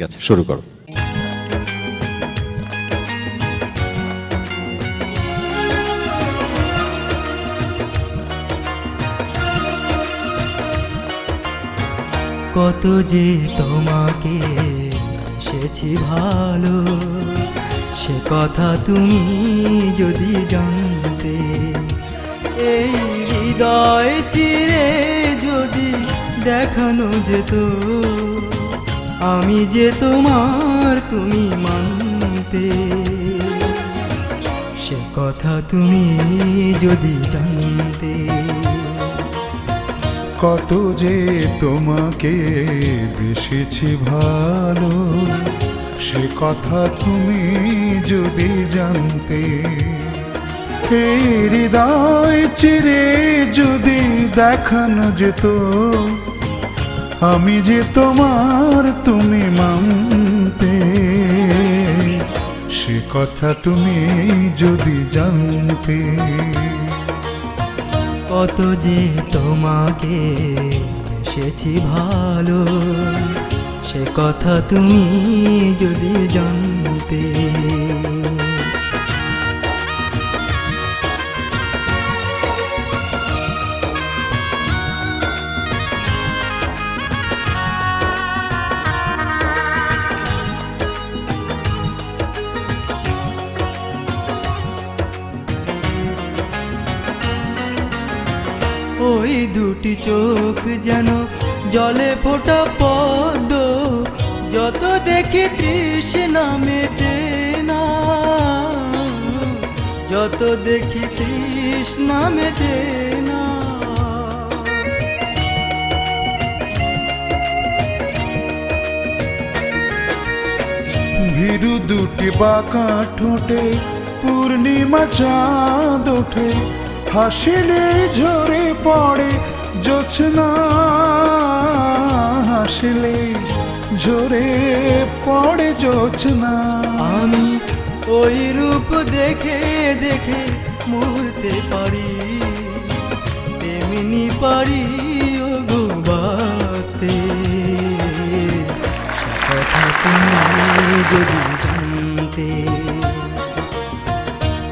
ঠিক আছে, শুরু করো। কত যে তোমাকে সেছি ভালো, সে কথা তুমি যদি জানতে, এই হৃদয় চিরে যদি দেখানো যেত আমি যে তোমার তুমি মানতে। সে কথা তুমি যদি জানতে। কত যে তোমাকে বেসেছি ভালো, সে কথা তুমি যদি জানতে। হৃদয় চিরে যদি দেখানো যেত আমি যে তোমার তুমি মানতে, সে কথা তুমি যদি জানতে। কত যে তোমাকে সেছি ভালো, সে কথা তুমি যদি জানতে। দুটি চোখ যেন জলে ফোটা পদ যত দেখি তৃষ্ণা মেটে না। যত দেখি তৃষ্ণা মেটে না। দুটি বাঁকা ঠোঁটে, পূর্ণিমা চাঁদ ওঠে, হাসিলে ঝরে পড়ে জোছনা হাসিলে ঝরে পড়ে জোছনা। আমি ওই রূপ দেখে দেখে মরতে পারি তেমনি পারি ও গো বাঁচতে কথা তুমি যদি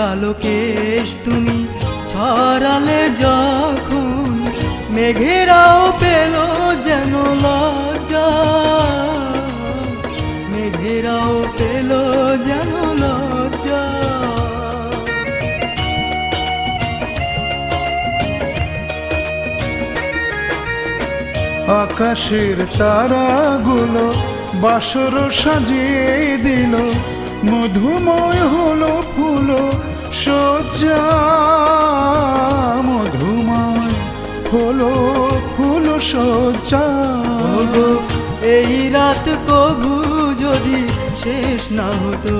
কালো কেশ তুমি ছড়ালে যখন মেঘেরাও পেল যেন মেঘেরাও পেল যেন লজ্জা। আকাশের তারাগুলো বাসর সাজিয়ে দিল, মধুময় হলো ফুলো সজ্জা মধুময় হলো ফুল সজ্জা। এই রাত কভু যদি শেষ না হতো,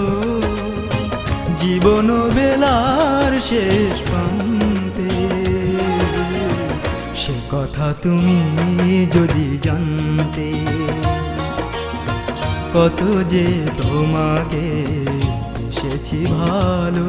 জীবন বেলার শেষ প্রান্তে। সে কথা তুমি যদি জানতে, কত যে তোমাকে এসেছি ভালো।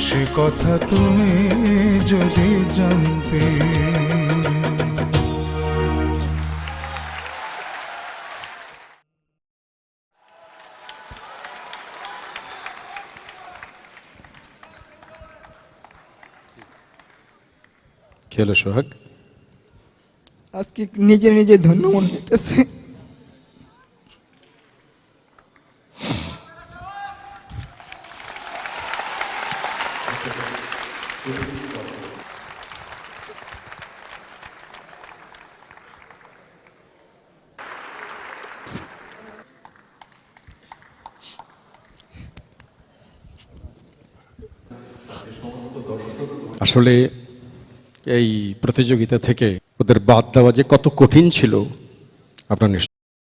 সে কথা তুমি যদি জানতে। খেলো সোহাগ। আজকে নিজে নিজে ধন্য মনে হইতেছে। আসলে এই প্রতিযোগিতা থেকে ওদের বাদ দেওয়া যে কত কঠিন ছিল আপনার